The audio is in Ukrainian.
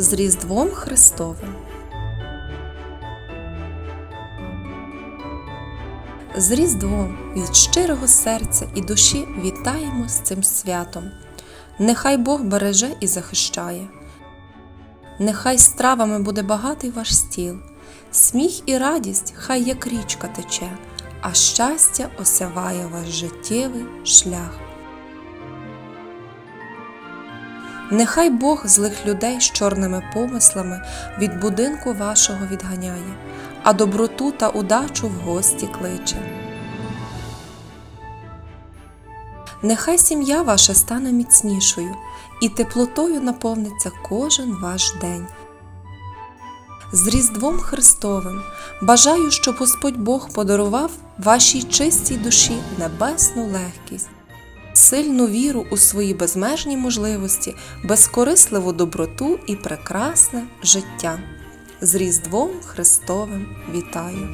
з Різдвом Христовим. З Різдвом від щирого серця і душі вітаємо з цим святом. Нехай Бог береже і захищає. Нехай стравами буде багатий ваш стіл, сміх і радість хай як річка тече, а щастя осяває ваш життєвий шлях. Нехай Бог злих людей з чорними помислами від будинку вашого відганяє, а доброту та удачу в гості кличе. Нехай сім'я ваша стане міцнішою і теплотою наповниться кожен ваш день. З Різдвом Христовим бажаю, щоб Господь Бог подарував вашій чистій душі небесну легкість, сильну віру у свої безмежні можливості, безкорисливу доброту і прекрасне життя. З Різдвом Христовим вітаю!